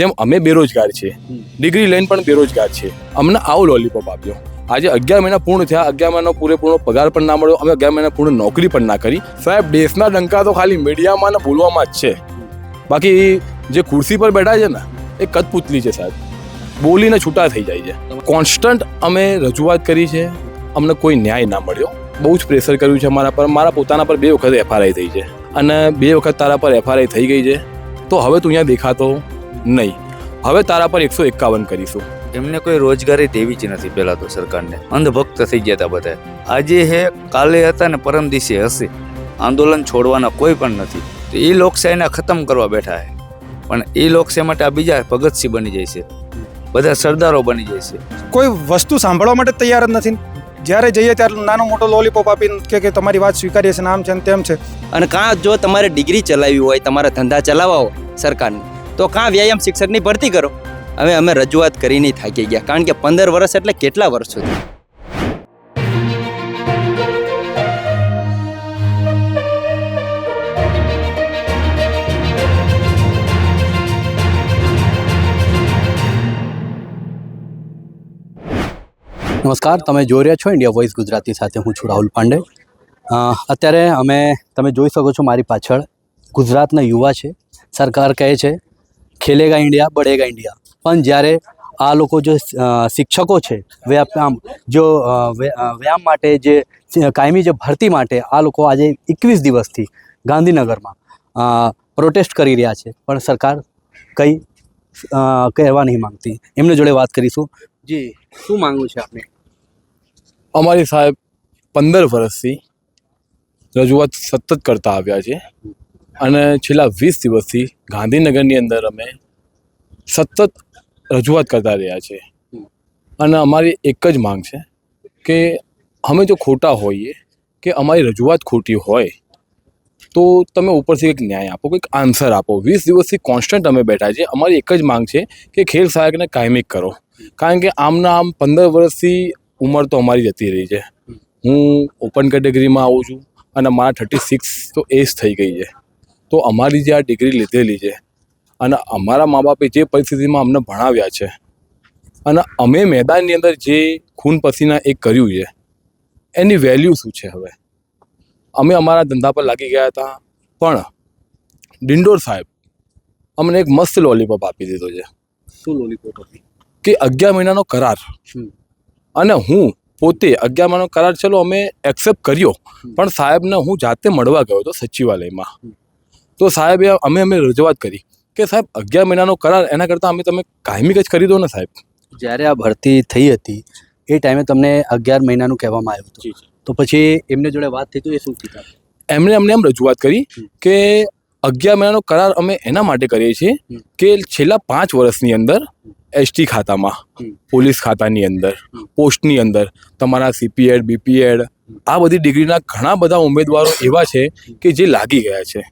જેમ અમે બેરોજગાર છીએ. ડિગ્રી લઈને પણ બેરોજગાર છીએ. અમને આવો લોલીપોપ આપ્યો. આજે અગિયાર મહિના પૂર્ણ થયા અગિયાર મહિનાનો પૂરેપૂરો પગાર પણ ના મળ્યો. અમે અગિયાર મહિના પૂર્ણ નોકરી પણ ના કરી. સાહેબ દેશના ડંકા તો ખાલી મીડિયામાં ને બોલવામાં જ છે. બાકી જે ખુરશી પર બેઠા છે ને એ કદપૂતલી છે સાહેબ. બોલીને છૂટા થઈ જાય છે. કોન્સ્ટન્ટ અમે રજૂઆત કરી છે. અમને કોઈ ન્યાય ના મળ્યો. બહુ જ પ્રેશર કર્યું છે મારા પર. મારા પોતાના પર બે વખત એફઆરઆઈ થઈ છે. અને બે વખત તારા પર એફઆરઆઈ થઈ ગઈ છે. તો હવે તું અહીંયા દેખાતો. નહીં. હવે તારા પર એકસો એકાવન કરીશું. એમને કોઈ રોજગારી દેવી જ નથી પહેલાં તો સરકારને. અંધભક્ત થઈ ગયા હતા બધા. આજે હે કાલે હતા ને પરમ દિવસે હશે. આંદોલન છોડવાના કોઈ પણ નથી. તો એ લોકશાહીને ખતમ કરવા બેઠા છે પણ એ લોકશાહી માટે આ બીજા ભગતસિંહ બની જાય છે. બધા સરદારો બની જાય છે. કોઈ વસ્તુ સાંભળવા માટે તૈયાર જ નથી જ્યારે જઈએ ત્યારે નાનો મોટો લોલીપોપ આપીને કે કે તમારી વાત સ્વીકારીએ છે નામ છે ને તેમ છે. અને કાં જો તમારે ડિગ્રી ચલાવવી હોય તમારા ધંધા ચલાવવા હોય સરકારને તો કાં વ્યાયામ શિક્ષકની ભરતી કરો? હવે અમે રજૂઆત કરીને થાકી ગયા, કારણ કે પંદર વર્ષ એટલે કેટલા વર્ષોથી નમસ્કાર, તમે જોઈ રહ્યા છો ઇન્ડિયા વોઇસ ગુજરાતી સાથે હું છું રાહુલ પાંડે. અત્યારે અમે, તમે જોઈ શકો છો મારી પાછળ ગુજરાતના યુવા છે. સરકાર કહે છે ખેલેગા ઇન્ડિયા બઢેગા ઇન્ડિયા. પણ જ્યારે આ લોકો જે શિક્ષકો છે વ્યાયામ જો વ્યાયામ માટે જે કાયમી જે ભરતી માટે આ લોકો આજે એકવીસ દિવસથી ગાંધીનગરમાં પ્રોટેસ્ટ કરી રહ્યા છે. પણ સરકાર કંઈ કહેવા નહીં માંગતી. એમની જોડે વાત કરીશું. જી શું માંગવું છે આપણે અમારી સાહેબ પંદર વર્ષથી રજૂઆત સતત કરતા આવ્યા છે. અને છેલ્લા વીસ દિવસથી ગાંધીનગરની અંદર અમે સતત રજૂઆત કરતા રહ્યા છે અને અમારી એક જ માંગ છે કે અમે જો ખોટા હોઈએ, કે અમારી રજૂઆત ખોટી હોય, તો તમે ઉપરથી એક ન્યાય આપો, કંઈક આન્સર આપો. વીસ દિવસથી કોન્સ્ટન્ટ અમે બેઠા છીએ. અમારી એક જ માંગ છે કે ખેલ સહાયકને કાયમિક કરો. કારણ કે આમના આમ પંદર વર્ષથી ઉંમર તો અમારી જતી રહી છે. હું ઓપન કેટેગરીમાં આવું છું અને મારા થર્ટી સિક્સ તો એજ થઈ ગઈ છે. તો અમારી જે આ ડિગ્રી લીધેલી છે અને અમારા મા બાપે જે પરિસ્થિતિમાં અમને ભણાવ્યા છે અને અમે મેદાનની અંદર જે ખૂન પસીના એક કર્યું છે એની વેલ્યુ શું છે હવે? અમે અમારા ધંધા પર લાગી ગયા હતા પણ ડિંડોર સાહેબ અમને એક મસ્ત લોલીપોપ આપી દીધો છે. શું લોલીપોપ હતી કે અગિયાર મહિનાનો કરાર. અને હું પોતે અગિયાર મહિનાનો કરાર ચલો અમે એક્સેપ્ટ કર્યો. પણ સાહેબને હું જાતે મળવા ગયો હતો સચિવાલયમાં. તો સાહેબે અમે અમે રજૂઆત કરી કે સાહેબ અગિયાર મહિનાનો કરાર એના કરતાં અમે તમે કાયમી જ કરી દો ને સાહેબ. જ્યારે આ ભરતી થઈ હતી એ ટાઈમે તમને અગિયાર મહિનાનું કહેવામાં આવ્યું હતું. તો પછી એમને જોડે વાત થઈ તો એ શું થયું એમણે અમને એમ રજૂઆત કરી કે અગિયાર મહિનાનો કરાર અમે એના માટે કરીએ છીએ કે છેલ્લા પાંચ વર્ષની અંદર એસટી ખાતામાં પોલીસ ખાતાની અંદર પોસ્ટની અંદર તમારા સીપીએડ બીપીએડ આ બધી ડિગ્રીના ઘણા બધા ઉમેદવારો એવા છે કે જે લાગી ગયા છે.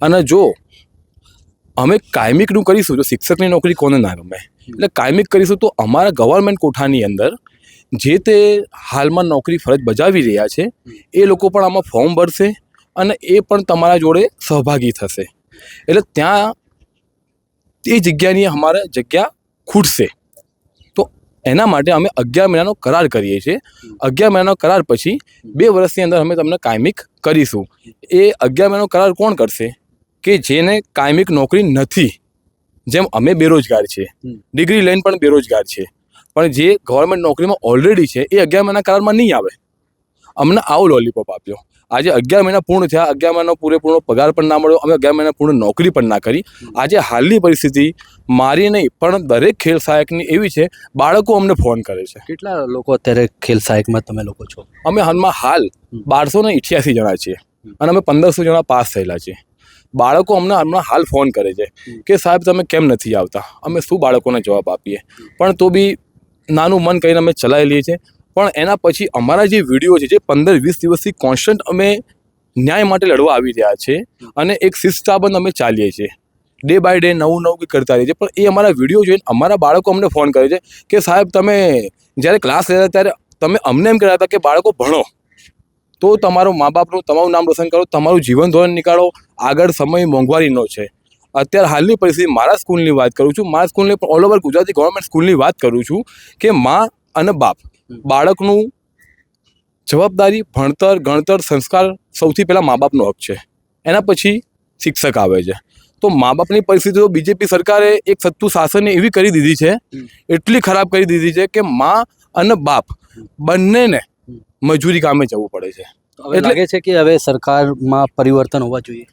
અને જો અમે કાયમિકનું કરીશું જો શિક્ષકની નોકરી કોને ના ગમે? એટલે કાયમિક કરીશું તો અમારા ગવર્મેન્ટ કોઠાની અંદર જે તે હાલમાં નોકરી ફરજ બજાવી રહ્યા છે, એ લોકો પણ આમાં ફોર્મ ભરશે અને એ પણ તમારા જોડે સહભાગી થશે. એટલે ત્યાં એ જગ્યાની અમારે જગ્યા ખૂટશે. તો એના માટે અમે અગિયાર મહિનાનો કરાર કરીએ છીએ. અગિયાર મહિનાનો કરાર પછી બે વર્ષની અંદર અમે તમને કાયમિક કરીશું. એ અગિયાર મહિનાનો કરાર કોણ કરશે? કે જેને કાયમિક નોકરી નથી જેમ અમે બેરોજગાર છીએ. ડિગ્રી લઈને પણ બેરોજગાર છીએ. પણ જે ગવર્મેન્ટ નોકરીમાં ઓલરેડી છે એ અગિયાર મહિના કરારમાં નહીં આવે. અમને આવો લોલીપોપ આપ્યો. આજે અગિયાર મહિના પૂર્ણ થયા અગિયાર મહિનાનો પૂરેપૂરો પગાર પણ ના મળ્યો અમે અગિયાર મહિના પૂર્ણ નોકરી પણ ના કરી. આજે હાલની પરિસ્થિતિ મારી નહીં પણ દરેક ખેલ સહાયકની એવી છે બાળકો અમને ફોન કરે છે. કેટલા લોકો અત્યારે ખેલ સહાયકમાં તમે લોકો છો? અમે હાલમાં હાલ બારસો ને ઇઠ્યાસી જણા છીએ. અને અમે પંદરસો જણા પાસ થયેલા છીએ. બાળકો અમને હમણાં હાલ ફોન કરે છે કે સાહેબ તમે કેમ નથી આવતા? અમે શું બાળકોને જવાબ આપીએ? પણ તો બી નાનું મન કરીને અમે ચલાવી લઈએ છીએ. પણ એના પછી અમારા જે વીડિયો છે જે પંદર વીસ દિવસથી કોન્સ્ટન્ટ અમે ન્યાય માટે લડવા આવી રહ્યા છે અને એક શિસ્તાબંધ અમે ચાલીએ છીએ. ડે બાય ડે નવું નવું કંઈક કરતા રહીએ છીએ. પણ એ અમારા વીડિયો જોઈને અમારા બાળકો અમને ફોન કરે છે કે સાહેબ તમે જ્યારે ક્લાસ લેતા ત્યારે તમે અમને એમ કહેતા હતા કે બાળકો ભણો. તો તમારું મા બાપનું તમારું નામ રોશન કરો તમારું જીવન ધોરણ નીકાળો આગળ સમય મોંઘવારીનો છે. અત્યારે હાલની પરિસ્થિતિ મારા સ્કૂલની વાત કરું છું. મારા સ્કૂલની ઓલ ઓવર ગુજરાતી ગવર્મેન્ટ સ્કૂલની વાત કરું છું કે મા અને બાપ બાળકનું જવાબદારી, ભણતર, ગણતર, સંસ્કાર સૌથી પહેલાં મા બાપનો હક છે. એના પછી શિક્ષક આવે છે. તો મા બાપની પરિસ્થિતિ તો બીજેપી સરકારે એક સત્તુ શાસન એવી કરી દીધી છે, એટલી ખરાબ કરી દીધી છે કે મા અને બાપ બંનેને મજૂરી કામે જવું પડે છે. એટલે- લાગે છે કે હવે સરકારમાં પરિવર્તન હોવા જોઈએ.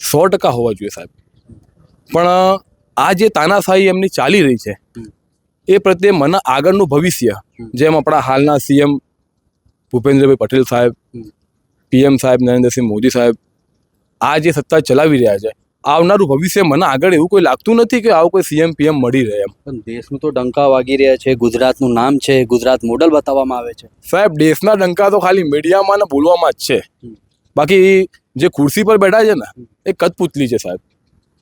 સો ટકા હોવા જોઈએ સાહેબ. પણ આ જે તાનાશાહી એમની ચાલી રહી છે એ પ્રત્યે મને આગળનું ભવિષ્ય જેમ આપણા હાલના સીએમ ભૂપેન્દ્રભાઈ પટેલ સાહેબ પીએમ સાહેબ નરેન્દ્રસિંહ મોદી સાહેબ આ જે સત્તા ચલાવી રહ્યા છે આવનારું ભવિષ્ય મને આગળ એવું કોઈ લાગતું નથી કે આવું કોઈ સીએમ પીએમ મળી રહે એમ. પણ દેશનું તો ડંકા વાગી રહ્યા છે ગુજરાતનું નામ છે ગુજરાત મોડલ બતાવવામાં આવે છે. સાહેબ દેશના ડંકા તો ખાલી મીડિયામાં ને બોલવામાં જ છે. બાકી જે ખુરશી પર બેઠા છે ને એ કઠપુતલી છે સાહેબ.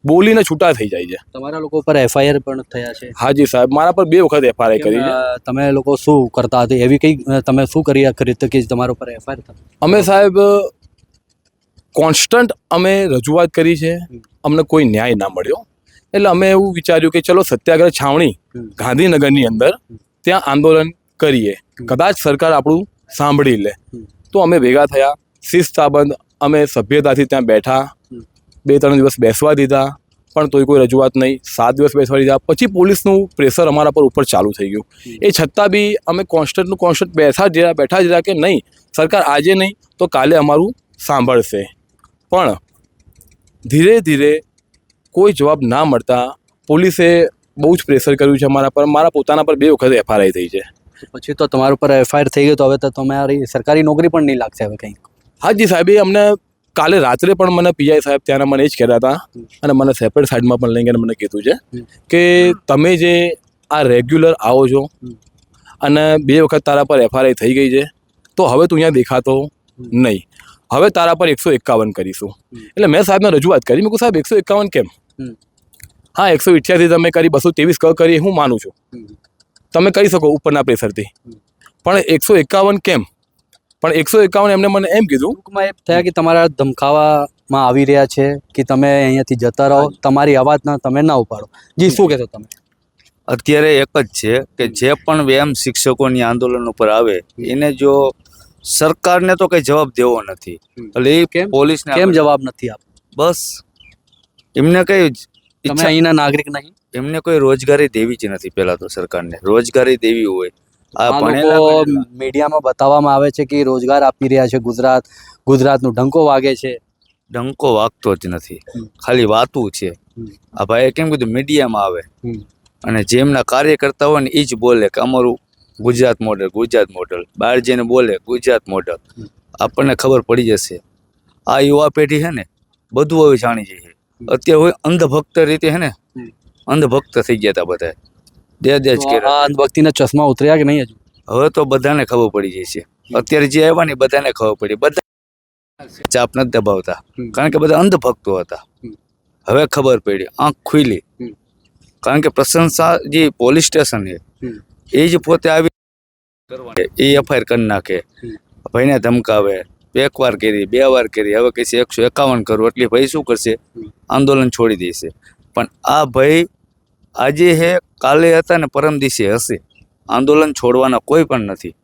બોલીને છૂટા થઈ જાય છે. તમારા લોકો પર એફઆઈઆર પણ થયા છે? હાજી સાહેબ મારા પર બે વખત એફઆઈઆર કરી છે. તમે લોકો શું કરતા હતા? એવી કઈ તમે શું કરી કરી કે તમારા પર એફઆઈઆર અમે સાહેબ કોન્સ્ટન્ટ અમે રજૂઆત કરી છે. અમને કોઈ ન્યાય ના મળ્યો. એટલે અમે એવું વિચાર્યું કે ચલો સત્યાગ્રહ છાવણી ગાંધીનગરની અંદર ત્યાં આંદોલન કરીએ. કદાચ સરકાર આપણું સાંભળી લે. તો અમે ભેગા થયા. શિસ્તાબંધ અમે સભ્યતાથી ત્યાં બેઠા. બે ત્રણ દિવસ બેસવા દીધા પણ તોય કોઈ રજૂઆત નહીં. સાત દિવસ બેસવા દીધા. પછી પોલીસનું પ્રેશર અમારા પર ઉપર ચાલુ થઈ ગયું. એ છતાં બી અમે કોન્સ્ટન્ટનું કોન્સ્ટન્ટ બેઠા જ રહ્યા બેઠા જ રહ્યા કે નહીં સરકાર આજે નહીં તો કાલે અમારું સાંભળશે. પણ ધીરે ધીરે કોઈ જવાબ ના મળતા પોલીસે બહુ જ પ્રેશર કર્યું છે અમારા પર. મારા પોતાના પર બે વખત એફઆરઆઈ થઈ છે. પછી તો તમારા ઉપર એફઆઈઆર થઈ ગયો તો હવે તો તમારી સરકારી નોકરી પણ નહીં લાગશે હવે કંઈ હાજી સાહેબ એ અમને કાલે રાત્રે પણ મને પીઆઈ સાહેબ ત્યાંના મને એ જ કહેતા હતા અને મને સેપરેટ સાઈડમાં પણ લઈને મને કીધું છે કે તમે જે આ રેગ્યુલર આવો છો અને બે વખત તારા પર એફઆરઆઈ થઈ ગઈ છે તો હવે તું અહીંયા દેખાતો નહીં. હવે તારા પર એકસો એકાવન કરીશું. એટલે મેં સાહેબને રજૂઆત કરી. મેં કહું સાહેબ એકસો એકાવન કેમ? હા એકસો ઇઠ્યાસી તમે કરી બસો ત્રેવીસ ક કરી હું માનું છું. તમે કરી શકો ઉપરના પ્રેશરથી પણ એકસો એકાવન કેમ? પણ એકસો એકાવન એમને મને એમ કીધું ટૂંકમાં એમ થયા કે તમારા ધમકાવામાં આવી રહ્યા છે કે તમે અહીંયાથી જતા રહો તમારી અવાજના તમે ના ઉપાડો. જી શું કહેશો તમે? અત્યારે એક જ છે કે જે પણ વ્યાયામ શિક્ષકોની આંદોલન ઉપર આવે એને જો સરકારને તો કઈ જવાબ દેવો નથી. એટલે એ કેમ? પોલીસને કેમ જવાબ નથી આપ? બસ. એમને કઈ તમે અહીંના નાગરિક નહીં? એમને કોઈ રોજગારી દેવી જ નથી પેલા તો સરકારને. રોજગારી દેવી હોય. મીડિયામાં બતાવવામાં આવે છે કે રોજગાર આપી રહ્યા છે ગુજરાત. ગુજરાતનું ડંકો વાગે છે. ડંકો વાગતો જ નથી. ખાલી વાતું છે. આ ભાઈએ કેમ કીધું? મીડિયામાં આવે. અને જેમના કાર્યકર્તા હોય ને એ જ બોલે કે અમારું ગુજરાત મોડલ ગુજરાત મોડલ બહાર જઈને બોલે ગુજરાત મોડલ આપણને ખબર પડી જશે. આ યુવા પેઢી છે ને બધું હવે જાણી જઈએ. અત્યારે હોય અંધભક્ત રીતે છે ને અંધભક્ત થઈ ગયા હતા બધા દે દે જ કર્યા. અંધભક્તિના ચશ્મા ઉતર્યા કે નહીં હજુ? હવે તો બધાને ખબર પડી જાય છે. અત્યારે જે આવ્યા ને બધાને ખબર પડી. બધા ચાપ નથી દબાવતા. કારણ કે બધા અંધભક્તો હતા. હવે ખબર પડી. આંખ ખુલી. કારણ કે પ્રશંસા જે પોલીસ સ્ટેશન છે એ જ પોતે આવી એ એફઆઈઆર કરી નાખે. ભાઈને ધમકાવે. એક વાર કરી બે વાર કરી. હવે કહેશે એકસો એકાવન કરું. એટલે ભાઈ શું કરશે? આંદોલન છોડી દેશે. પણ આ ભાઈ આજે હે કાલે હતા ને પરમ દિવસે હશે. આંદોલન છોડવાના કોઈ પણ નથી.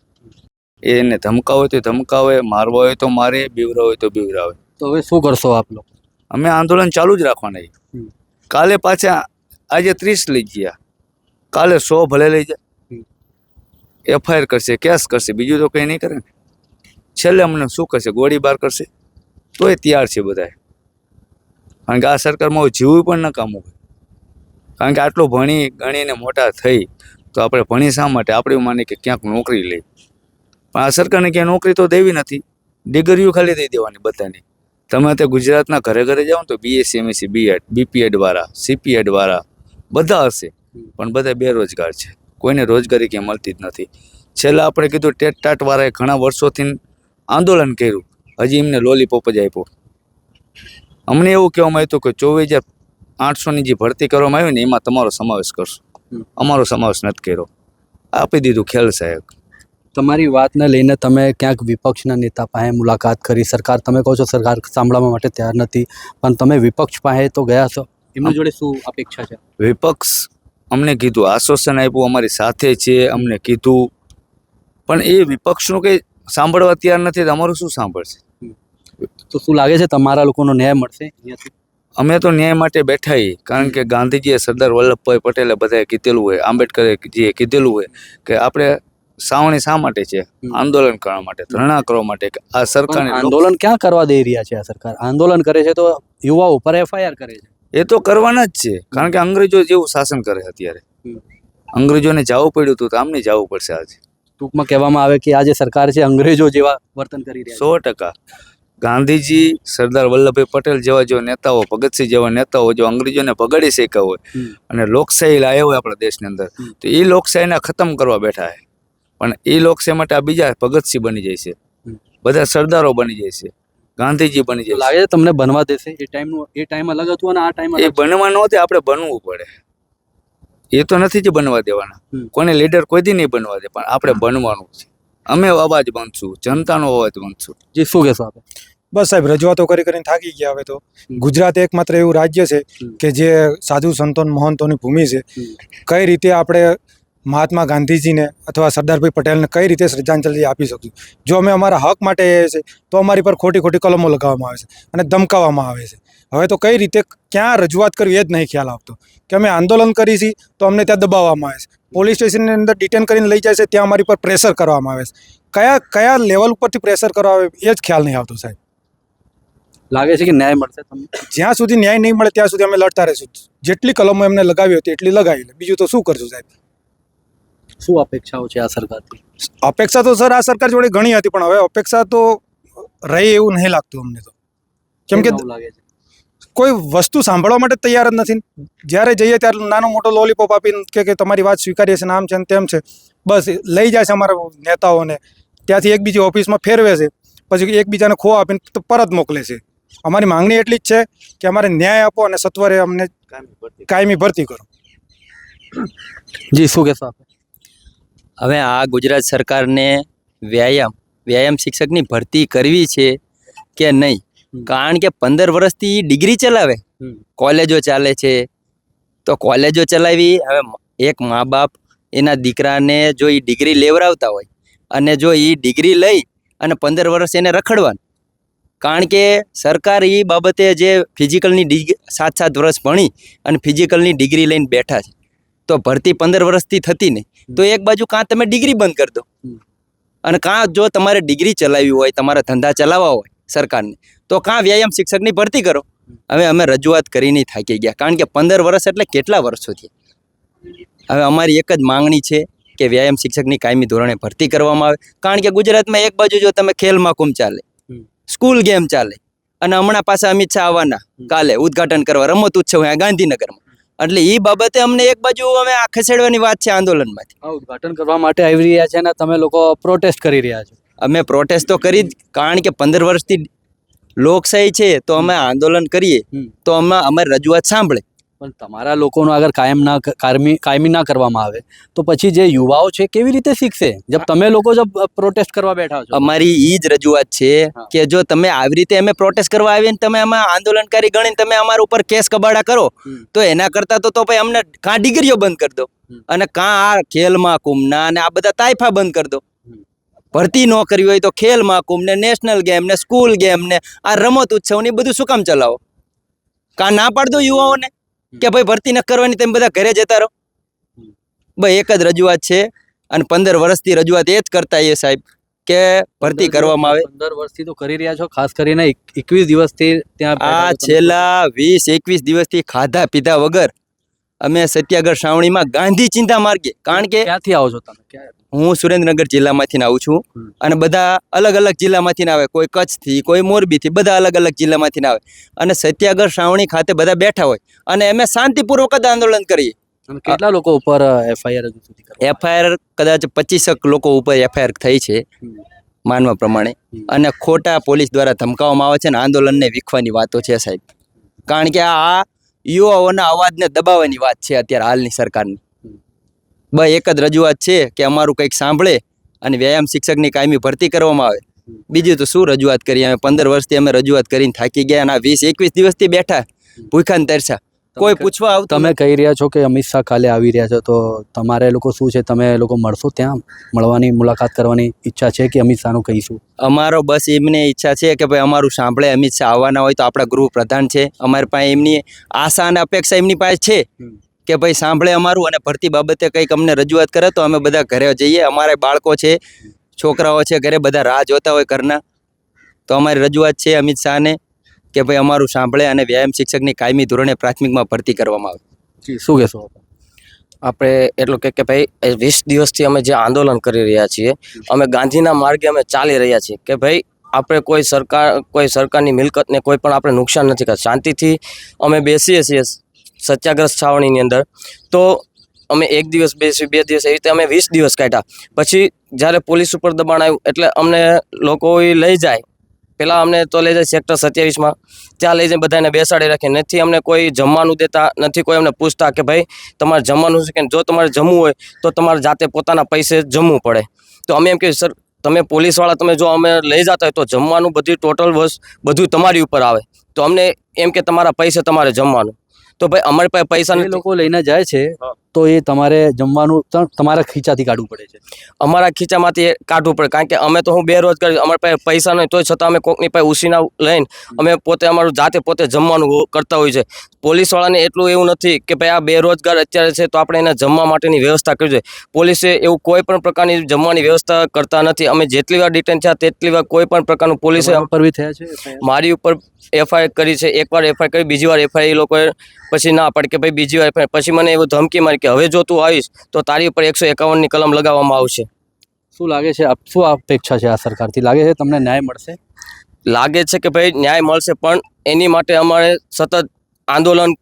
એને ધમકાવે તો ધમકાવે મારવા હોય તો મારે બીવરાવે હોય તો બીવરાવે તો હવે શું કરશો આપ લોકો? અમે આંદોલન ચાલુ જ રાખવાના કાલે પાછા આજે ત્રીસ લઈ ગયા. કાલે સો ભલે લઈ. જાય. એફઆઈઆર કરશે કેસ કરશે બીજું તો કંઈ નહીં કરે ને. છેલ્લે અમને શું કરશે? ગોળીબાર કરશે. તોય તૈયાર છે બધા કારણ કે આ સરકારમાં જીવવું પણ ન કામ હોય. કારણ કે આટલું ભણી ગણીને મોટા થઈ, તો આપણે ભણી શા માટે? આપણે માની કે ક્યાંક નોકરી લઈ. પણ આ સરકારને ક્યાંય નોકરી તો દેવી નથી. ડિગ્રીઓ ખાલી દઈ દેવાની બધાની. તમે તે ગુજરાતના ઘરે ઘરે જાઓ તો બીએસસી એમએસસી બીએડ સીપીએડ વાળા બધા હશે. પણ બધા બેરોજગાર છે. કોઈને રોજગારી ક્યાંય મળતી જ નથી. છેલ્લા આપણે કીધું ટેટ ટાટવાળાએ ઘણા વર્ષોથી આંદોલન કર્યું. હજી એમને લોલીપોપ જ આપ્યો. અમને એવું કહેવામાં આવ્યું કે ચોવીસ હજાર આઠસોની જે ભરતી કરવામાં આવી ને એમાં તમારો સમાવેશ કરશો. અમારો સમાવેશ નથી કર્યો. આપી દીધું ખેલ સાહેબ. તમારી વાતને લઈને તમે ક્યાંક વિપક્ષના નેતા પાસે મુલાકાત કરી. સરકાર તમે કહો છો સરકાર સાંભળવા માટે તૈયાર નથી પણ તમે વિપક્ષ પાસે તો ગયા છો. એમની જોડે શું અપેક્ષા છે? વિપક્ષ અમને કીધું આશ્વાસન આપ્યું અમારી સાથે છે અમને કીધું. પણ એ વિપક્ષનું કંઈ સાંભળવા તૈયાર નથી તો અમારું શું સાંભળશે? તો શું લાગે છે તમારા લોકોનો ન્યાય મળશે અહીંયાથી? અમે તો ન્યાય માટે બેઠા છીએ કારણ કે ગાંધીજીએ સરદાર વલ્લભભાઈ પટેલે બધાએ કીધેલું હોય આંબેડકરે જે કીધેલું હોય કે આપણે સાવણી શા માટે છે? આંદોલન કરવા માટે ધરણા કરવા માટે કે આ સરકાર આંદોલન ક્યાં કરવા દઈ રહ્યા છે આ સરકાર? આંદોલન કરે છે તો યુવાઓ ઉપર એફઆઈઆર કરે છે. એ તો કરવાના જ છે કારણ કે અંગ્રેજો જેવું શાસન કરે અત્યારે. અંગ્રેજોને જવું પડ્યું હતું તો આમને જવું પડશે આજે. ટૂંકમાં કહેવામાં આવે કે આ જે સરકાર છે અંગ્રેજો જેવા વર્તન કરી રહ્યા સો ટકા. ગાંધીજી સરદાર વલ્લભભાઈ પટેલ જેવા જો નેતાઓ ભગતસિંહ જેવા નેતાઓ જો અંગ્રેજોને ભગાડી શક્યા હોય અને લોકશાહી લાવ્યા હોય આપણા દેશની અંદર તો એ લોકશાહીને ખતમ કરવા બેઠા છે. પણ એ લોકશાહી માટે આ બીજા ભગતસિંહ બની જાય છે. બધા સરદારો બની જાય છે. ગાંધીજી બની જાય લાગે તમને બનવા દેશે? એ ટાઈમનું એ ટાઈમ અલગ હતું અને આ ટાઈમ એ બનવા નહોતી આપણે બનવું પડે. એ તો નથી જ બનવા દેવાના. કોને લીડર કોઈ દી નહીં બનવા દે પણ આપણે બનવાનું છે. અમે અવાજ બનશું જનતાનો અવાજ બનશું જે શું કહેશો આપણે બસ સાહેબ રજૂઆતો કરી કરીને થાકી ગયા હવે તો. ગુજરાત એકમાત્ર એવું રાજ્ય છે કે જે સાધુ સંતો ને મહંતોની ભૂમિ છે. કઈ રીતે આપણે મહાત્મા ગાંધીજીને અથવા સરદારભાઈ પટેલને કઈ રીતે શ્રદ્ધાંજલિ આપી શકશું જો અમે અમારા હક માટે એ છે તો અમારી પર ખોટી ખોટી કલમો લગાવવામાં આવે છે અને ધમકાવવામાં આવે છે. હવે તો કઈ રીતે ક્યાં રજૂઆત કરવી એ જ નહીં ખ્યાલ આવતો. કે અમે આંદોલન કરી છીએ તો અમને ત્યાં દબાવવામાં આવે છે. પોલીસ સ્ટેશનની અંદર ડિટેન કરીને લઈ જાય છે ત્યાં અમારી પર પ્રેશર કરવામાં આવે છે. કયા કયા લેવલ ઉપરથી પ્રેશર કરવા આવે એ જ ખ્યાલ નહીં આવતો સાહેબ. લાગે છે કે ન્યાય મળશે તમને? જ્યાં સુધી ન્યાય નહીં મળે ત્યાં સુધી અમે લડતા રહીશું. જેટલી કલમો એમને લગાવી હતી એટલી લગાવી લે. બીજું તો શું કરશું સાહેબ? શું અપેક્ષાઓ છે આ સરકારથી અપેક્ષા તો સર આ સરકાર જોડે ઘણી હતી પણ હવે અપેક્ષા તો રહી એવું નહીં લાગતું અમને તો. કેમ કે લાગે છે? કોઈ વસ્તુ સાંભળવા માટે તૈયાર જ નથી. જ્યારે જઈએ ત્યારે નાનો મોટો લોલીપોપ આપીને કે કે તમારી વાત સ્વીકારીએ છે નામ આમ છે ને તેમ છે બસ લઈ જાય છે અમારા નેતાઓને. ત્યાંથી એકબીજી ઓફિસમાં ફેરવે છે. પછી એકબીજાને ખો આપીને તો પરત મોકલે છે. અમારી માંગણી એટલી જ છે કે અમારે ન્યાય આપો અને સત્વરે અમને કાયમી ભરતી કરો. જી શું કહેશો આપણે હવે આ ગુજરાત સરકારને વ્યાયામ વ્યાયામ શિક્ષકની ભરતી કરવી છે કે નહીં? કારણ કે પંદર વર્ષથી ડિગ્રી ચલાવે. કોલેજો ચાલે છે. તો કોલેજો ચલાવી હવે એક મા બાપ એના દીકરાને જો એ ડિગ્રી લેવડાવતા હોય અને જો એ ડિગ્રી લઈ અને પંદર વર્ષ એને રખડવાનું કારણ કે સરકાર એ બાબતે જે ફિઝિકલની ડિગ્રી સાત સાત વર્ષ ભણી અને ફિઝિકલની ડિગ્રી લઈને બેઠા છે. તો ભરતી પંદર વર્ષથી થતી નહીં. તો એક બાજુ કાં તમે ડિગ્રી બંધ કરી દો. અને કાં જો તમારે ડિગ્રી ચલાવવી હોય તમારા ધંધા ચલાવવા હોય સરકારને તો કાં વ્યાયામ શિક્ષકની ભરતી કરો. હવે અમે રજૂઆત કરીને થાકી ગયા. કારણ કે પંદર વર્ષ એટલે કેટલા વર્ષો થયા? હવે અમારી એક જ માંગણી છે કે વ્યાયામ શિક્ષકની કાયમી ધોરણે ભરતી કરવામાં આવે. કારણ કે ગુજરાતમાં એક બાજુ જો તમે ખેલ મહાકુંભ ચાલે. સ્કૂલ ગેમ ચાલે. અને હમણાં પાછા અમિત શાહ આવવાના કાલે ઉદ્ઘાટન કરવા રમત ઉત્સવ અહીંયા ગાંધીનગરમાં. એટલે એ બાબતે અમને એક બાજુ અમે આ ખસેડવાની વાત છે આંદોલનમાંથી. ઉદઘાટન ઉદ્ઘાટન કરવા માટે આવી રહ્યા છે અને તમે લોકો પ્રોટેસ્ટ કરી રહ્યા છો. અમે પ્રોટેસ્ટ તો કરી જ કારણ કે પંદર વર્ષથી લોકશાહી છે તો અમે આંદોલન કરીએ. તો અમે અમારી રજૂઆત સાંભળે. પણ તમારા લોકોનો અગર કાયમ ના કાયમી કાયમી ના કરવામાં આવે તો પછી જે યુવાઓ છે કેવી રીતે શીખશે? જબ તમે લોકો જબ પ્રોટેસ્ટ કરવા બેઠા છો. અમારી ઈ જ રજૂઆત છે કે જો તમે આવી રીતે અમે પ્રોટેસ્ટ કરવા આવીને તમે અમે આંદોલનકારી ગણીને તમે અમારા ઉપર કેસ કબાડા કરો તો એના કરતાં તો તો ભાઈ અમને કાં ડિગ્રીઓ બંધ કરી દો અને કાં આ ખેલ મહાકુંભના અને આ બધા તાઇફા બંધ કરી દો. ભરતી ન કરવી હોય તો ખેલ મહાકુંભ ને નેશનલ ગેમ ને સ્કૂલ ગેમ ને આ રમત ઉત્સવ ને બધું શું કામ ચલાવો? કાં ના પાડ દો યુવાઓને? કે ભાઈ ભરતી ન કરવાની તમે બધા ઘરે જતા રહો. ભાઈ એક જ રજૂઆત છે અને પંદર વર્ષથી રજૂઆત એ જ કરતા એ સાહેબ કે ભરતી કરવામાં આવે પંદર વર્ષથી તો કરી રહ્યા છો ખાસ કરીને એકવીસ દિવસથી ત્યાં આ છેલ્લા વીસ એકવીસ દિવસથી ખાધા પીધા વગર અમે સત્યાગર શ્રાવણીમાં ગાંધી ચિંતા માર્ગે કારણ કે ક્યાંથી આવો છો તમે? હું સુરેન્દ્રનગર જિલ્લામાંથી આવું છું અને બધા અલગ અલગ જિલ્લામાંથી આવે. કોઈ કચ્છથી કોઈ મોરબીથી બધા અલગ અલગ જિલ્લામાંથી આવે. અને સત્યાગર શ્રાવણી ખાતે બધા બેઠા હોય. અને અમે શાંતિપૂર્વક જ આંદોલન કરીએ. કેટલા લોકો ઉપર એફઆઈઆર એફઆઈઆર કદાચ પચીસક લોકો ઉપર એફઆઈઆર થઈ છે માનવા પ્રમાણે. અને ખોટા પોલીસ દ્વારા ધમકાવવામાં આવે છે અને આંદોલનને વીખવાની વાતો છે સાહેબ. કારણ કે આ યુવાઓના અવાજને દબાવવાની વાત છે અત્યારે હાલની સરકારની. બસ એક જ રજૂઆત છે કે અમારું કંઈક સાંભળે અને વ્યાયામ શિક્ષકની કાયમી ભરતી કરવામાં આવે. બીજું તો શું રજૂઆત કરીએ? અમે પંદર વર્ષથી અમે રજૂઆત કરીને થાકી ગયા અને આ વીસ એકવીસ દિવસથી બેઠા. ભૂખાને તરસા. કોઈ પૂછવા આવતું તમે કહી રહ્યા છો કે અમિત શાહ કાલે આવી રહ્યા છો તો તમારે લોકો શું છે? તમે લોકો મળશો ત્યાં? મળવાની મુલાકાત કરવાની ઈચ્છા છે કે અમિત શાહનું કહીશું? અમારો બસ એમને ઈચ્છા છે કે ભાઈ અમારું સાંભળે અમિત શાહ આવવાના હોય તો આપણા ગૃહ પ્રધાન છે. અમારી પાસે એમની આશા અને અપેક્ષા એમની પાસે છે કે ભાઈ સાંભળે અમારું અને ભરતી બાબતે કંઈક અમને રજૂઆત કરે તો અમે બધા ઘરે જઈએ. અમારે બાળકો છે છોકરાઓ છે ઘરે બધા રાહ જોતા હોય ઘરના. તો અમારી રજૂઆત છે અમિત શાહને. કે ભાઈ અમારું સાંભળે અને વ્યાયામ શિક્ષકની કાયમી ધોરણે પ્રાથમિકમાં ભરતી કરવામાં આવે. શું કહેશો આપણે એટલું કે કે ભાઈ વીસ દિવસથી અમે જે આંદોલન કરી રહ્યા છીએ અમે ગાંધીના માર્ગે અમે ચાલી રહ્યા છીએ કે ભાઈ આપણે કોઈ સરકાર કોઈ સરકારની મિલકતને કોઈ પણ આપણે નુકસાન નથી કરતા. શાંતિથી અમે બેસીએ છીએ સત્યાગ્રહ છાવણીની અંદર. તો અમે એક દિવસ બેસી બે દિવસ એવી રીતે અમે વીસ દિવસ કાઢ્યા. પછી જ્યારે પોલીસ ઉપર દબાણ આવ્યું એટલે અમને લોકો લઈ જાય પહેલાં અમને તો લઈ જાય સેક્ટર સત્યાવીસમાં. ત્યાં લઈ જઈને બધાને બેસાડી રાખે. નથી અમને કોઈ જમવાનું દેતા નથી કોઈ અમને પૂછતા કે ભાઈ તમારે જમવાનું છે કે જો તમારે જમવું હોય તો તમારે જાતે પોતાના પૈસે જમવું પડે. તો અમે એમ કે સર તમે પોલીસવાળા તમે જો અમે લઈ જતા હોય તો જમવાનું બધી ટોટલ વસ્તુ બધું તમારી ઉપર આવે. તો અમને એમ કે તમારા પૈસે તમારે જમવાનું. તો ભાઈ અમારી પાસે પૈસા લોકો લઈને જાય છે. તો એ તમારે જમવાનું ત- તમારા ખીચાથી કાઢવું પડે છે. અમારા ખીચામાંથી એ કાઢવું પડે કારણ કે અમે તો હું બેરોજગાર અમારી પાસે પૈસા નહીં તોય છતાં અમે કોકની પાસે ઉસીના લઈને અમે પોતે અમારું જાતે પોતે જમવાનું કરતા હોય છે. પોલીસવાળાને એટલું એવું નથી કે ભાઈ આ બેરોજગાર અત્યારે છે તો આપણે એને જમવા માટેની વ્યવસ્થા કરવી જોઈએ. પોલીસે એવું કોઈ પણ પ્રકારની જમવાની વ્યવસ્થા કરતા નથી. અમે જેટલી વાર ડિટેન થયા તેટલી વાર કોઈ પણ પ્રકારનું પોલીસે ઉપર બી થયા છે મારી ઉપર એફઆઈઆર કરી છે એકવાર એફઆઈઆર કરી બીજી વાર એફઆઈઆર લોકોએ પછી ના પડે કે ભાઈ બીજી વાર પછી મને એવું ધમકી મારી કે હવે જો તું આવીશ તો તારી ઉપર એકસો એકાવનની કલમ લગાવવામાં આવશે. શું લાગે છે? શું અપેક્ષા છે આ સરકારથી? લાગે છે તમને ન્યાય મળશે? લાગે છે કે ભાઈ ન્યાય મળશે પણ એની માટે અમારે સતત આંદોલન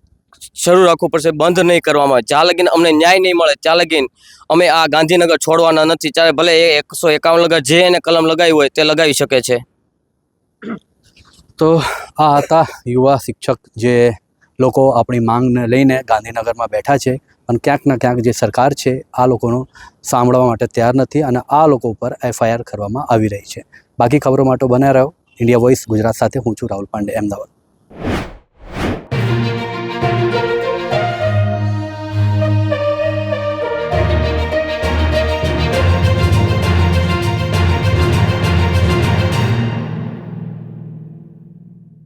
શરૂ રાખવું પડશે બંધ નહીં કરવામાં. જ્યાં લગીને અમને ન્યાય નહીં મળે ત્યાં લગીન અમે આ ગાંધીનગર છોડવાના નથી. ચારે ભલે એ એકસો એકાવન લગા જે એને કલમ લગાવી હોય તે લગાવી શકે છે. તો આ હતા યુવા શિક્ષક જે લોકો આપણી માંગને લઈને ગાંધીનગરમાં બેઠા છે. પણ ક્યાંક ને ક્યાંક જે સરકાર છે, આ લોકોનો સાંભળવા માટે તૈયાર નથી અને આ લોકો ઉપર એફઆઈઆર કરવામાં આવી રહી છે. બાકી ખબરો માટે બન્યા રહ્યો ઇન્ડિયા વોઇસ ગુજરાત સાથે હું છું રાહુલ પાંડે, અમદાવાદ.